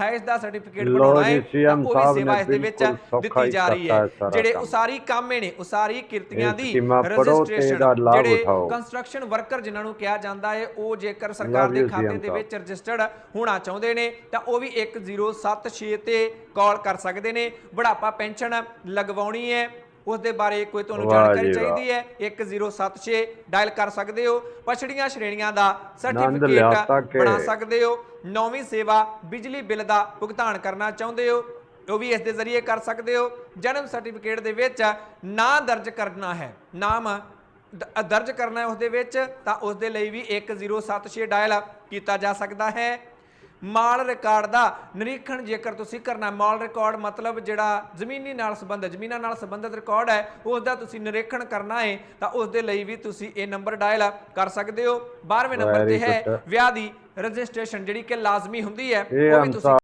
ਹਾਇਸ ਦਾ certificate ਬਣਾਉਣਾ ਹੈ ਤਾਂ ਉਹ ਵੀ ਸੇਵਾ ਇਸ ਦੇ ਵਿੱਚ ਦਿੱਤੀ ਜਾ ਰਹੀ ਹੈ ਜਿਹੜੇ। ਉਸਾਰੀ ਕਾਮੇ ਨੇ ਉਸਾਰੀ ਕਿਰਤੀਆਂ ਦੀ ਰਜਿਸਟ੍ਰੇਸ਼ਨ ਜਿਹੜੇ ਉਠਾਓ। ਕੰਸਟਰਕਸ਼ਨ ਵਰਕਰ ਜਿਨ੍ਹਾਂ ਨੂੰ ਕਿਹਾ ਜਾਂਦਾ ਹੈ ਉਹ ਜੇਕਰ ਸਰਕਾਰ ਦੇ ਖਾਤੇ ਦੇ। ਵਿੱਚ ਰਜਿਸਟਰਡ ਹੋਣਾ ਚਾਹੁੰਦੇ ਨੇ ਤਾਂ ਉਹ ਵੀ 1076 ਤੇ ਕਾਲ ਕਰ ਸਕਦੇ ਨੇ ਬੁਢਾਪਾ ਪੈਨਸ਼ਨ ਲਗਵਾਉਣੀ ਹੈ ਉਸ ਦੇ ਬਾਰੇ ਕੋਈ ਤੁਹਾਨੂੰ ਜਾਣਕਾਰੀ। ਚਾਹੀਦੀ ਹੈ 1076 ਡਾਇਲ ਕਰ ਸਕਦੇ ਹੋ। ਪਛੜੀਆਂ ਸ਼੍ਰੇਣੀਆਂ ਦਾ ਸਰਟੀਫਿਕੇਟ ਬਣਾ। ਸਕਦੇ ਹੋ। ਨੌਵੀਂ ਸੇਵਾ ਬਿਜਲੀ ਬਿੱਲ ਦਾ ਭੁਗਤਾਨ ਕਰਨਾ ਚਾਹੁੰਦੇ ਹੋ ਉਹ ਵੀ ਇਸ ਦੇ ਜ਼ਰੀਏ ਕਰ ਸਕਦੇ ਹੋ। ਜਨਮ ਸਰਟੀਫਿਕੇਟ ਦੇ ਵਿੱਚ ਨਾਂ ਦਰਜ ਕਰਨਾ ਹੈ। ਨਾਮ ਦਰਜ ਕਰਨਾ ਹੈ ਉਸ ਦੇ ਵਿੱਚ ਤਾਂ ਉਸ ਦੇ ਲਈ ਵੀ 1076 ਡਾਇਲ ਕੀਤਾ ਜਾ ਸਕਦਾ ਹੈ। ਮਾਲ ਰਿਕਾਰਡ ਦਾ ਨਿਰੀਖਣ ਜੇਕਰ ਤੁਸੀਂ ਕਰਨਾ ਮਾਲ ਰਿਕਾਰਡ ਮਤਲਬ ਜਿਹੜਾ ਜ਼ਮੀਨੀ ਨਾਲ ਸੰਬੰਧਿਤ ਜ਼ਮੀਨਾਂ ਨਾਲ ਸੰਬੰਧਿਤ ਰਿਕਾਰਡ ਹੈ ਉਸ ਦਾ ਤੁਸੀਂ ਨਿਰੀਖਣ ਕਰਨਾ ਹੈ ਤਾਂ ਉਸ ਦੇ ਲਈ ਵੀ ਤੁਸੀਂ ਇਹ ਨੰਬਰ ਡਾਇਲ ਕਰ ਸਕਦੇ ਹੋ 12ਵੇਂ ਨੰਬਰ ਤੇ ਹੈ. ਵਿਆਹ ਦੀ ਰਜਿਸਟ੍ਰੇਸ਼ਨ ਜਿਹੜੀ ਕਿ ਲਾਜ਼ਮੀ ਹੁੰਦੀ ਹੈ ਉਹ ਵੀ ਤੁਸੀਂ